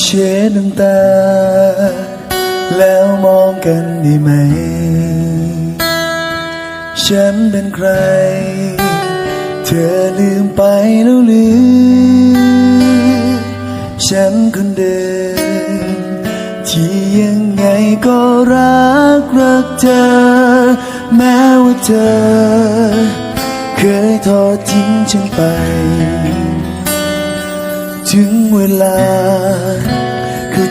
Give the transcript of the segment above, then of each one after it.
เช็ดน้ำตา แล้วมองกันได้ไหม ฉันเป็นใคร เธอลืมไปแล้วหรือ ฉันคนเดิมที่ยังไงก็รักรักเธอ แม้ว่าเธอ เคยทอดทิ้งฉันไป ถึงเวลา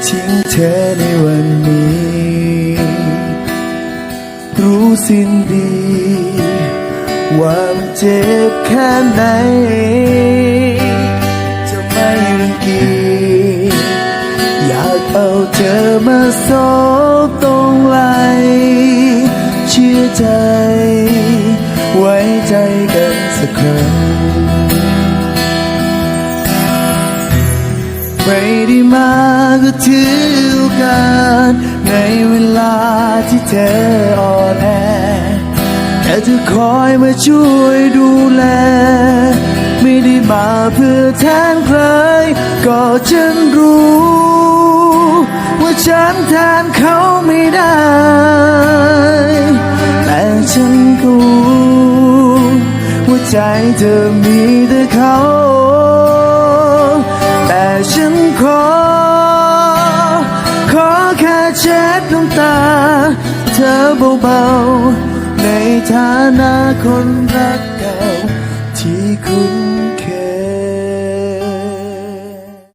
ทิ้งเธอในวันนี้ รู้สิ้นดี ว่ามันเจ็บแค่ไหน จะไม่รังเกียจอยากเอาเธอมาสอน ไม่ได้มาก็ถือโอกาสในเวลาที่เธออ่อนแอแค่จะคอยมาช่วยดูแล ไม่ได้มาเพื่อแทนใคร ก็ฉันรู้ ว่าฉันแทนเขาไม่ได้ แต่ฉันก็รู้ว่าใจเธอมีแต่เขา บดวงตา เธอเบาๆในฐานะคนรักเก่าที่คุณ